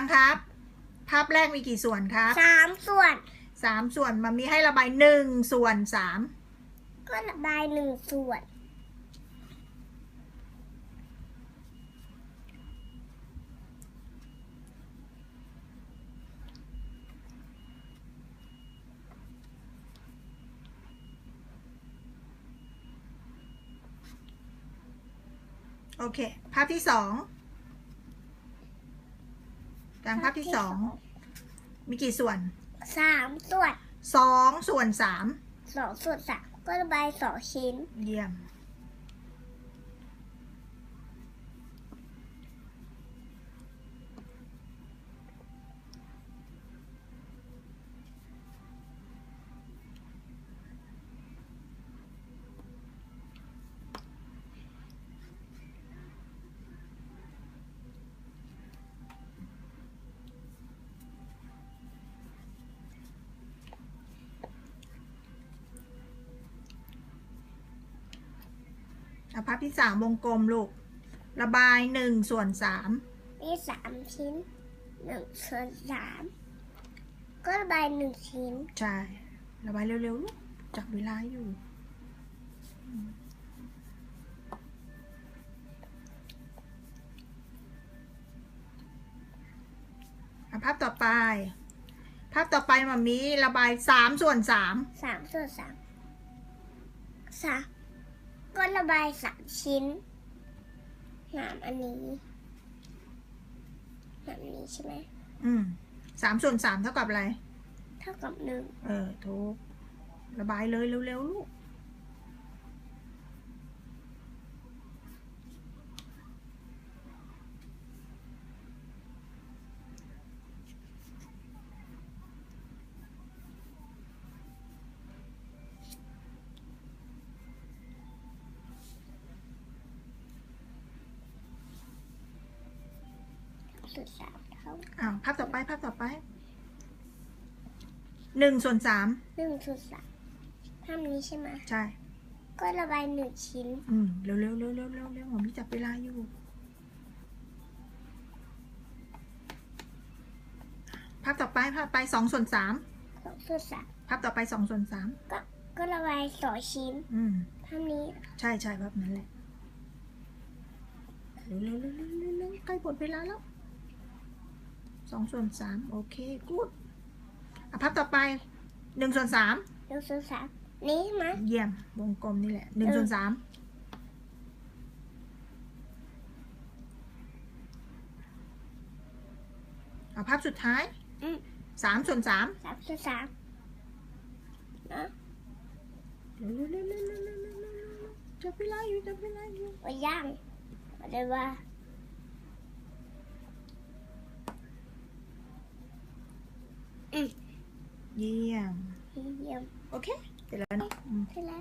ยังครับ ภาพแรกมีกี่ส่วนครับสามส่วนสามส่วนมันมีให้ระบายหนึ่งส่วนสามก็ระบายหนึ่งส่วน โอเค ภาพที่สอง การภาพที่สองมีกี่ส่วนสามส่วนสองส่วนสามสองส่วนสามก็ระบายสองชิ้น เยี่ยม อะภาพที่สามวงกลมลูก ระบายหนึ่งส่วนสามมีสามชิ้นหนึ่งส่วนสามก็ระบายหนึ่งชิ้น ใช่ ระบายเร็วๆลูกจับเวลาอยู่อืมอะภาพต่อไป ภาพต่อไปมามีระบายสามส่วนสามสามส่วนสามสาม ก็ระบายสามชิ้นหนามอันนี้หนามนี้ใช่ไหมอืมสามส่วนสามเท่ากับอะไร เท่ากับหนึ่ง เออ ถูก ระบายเลยเร็วๆลูก ส่วนสามเท่าอ้าวภาพต่อไปภาพต่อไปหนึ่งส่วนสามหนึ่งส่วนสามภาพนี้ใช่ไหมใช่ ก็ระบายหนึ่งชิ้น อืมเร็วๆเร็วเร็วเร็วเร็วเร็วหมอมีจับเวลาอยู่ภาพต่อไปภาพต่อไปสองส่วนสามสองส่วนสามภาพต่อไปสองส่วนสามก็ก็ระบายสองชิ้น อืมภาพนี้ใช่ใช่ภาพนั้นแหละเร็วเร็วเร็วเร็วเร็วเร็วใกล้หมดเวลาแล้ว สองส่วนสามโอเคกูดอาพับต่อไปหนึ่งส่วนสามหนึ่งส่วนสามนี้ไหมเยี่ยมวงกลมนี่แหละหนึ่งส่วนสามเอาพับสุดท้ายสามส่วนสามสามส่วนสามนะจับเวลาอยู่จับเวลาอยู่ไปย่างอะไรวะ เยี่ยม เยี่ยม โอเค เสร็จแล้วเนอะอืม ใช่แล้ว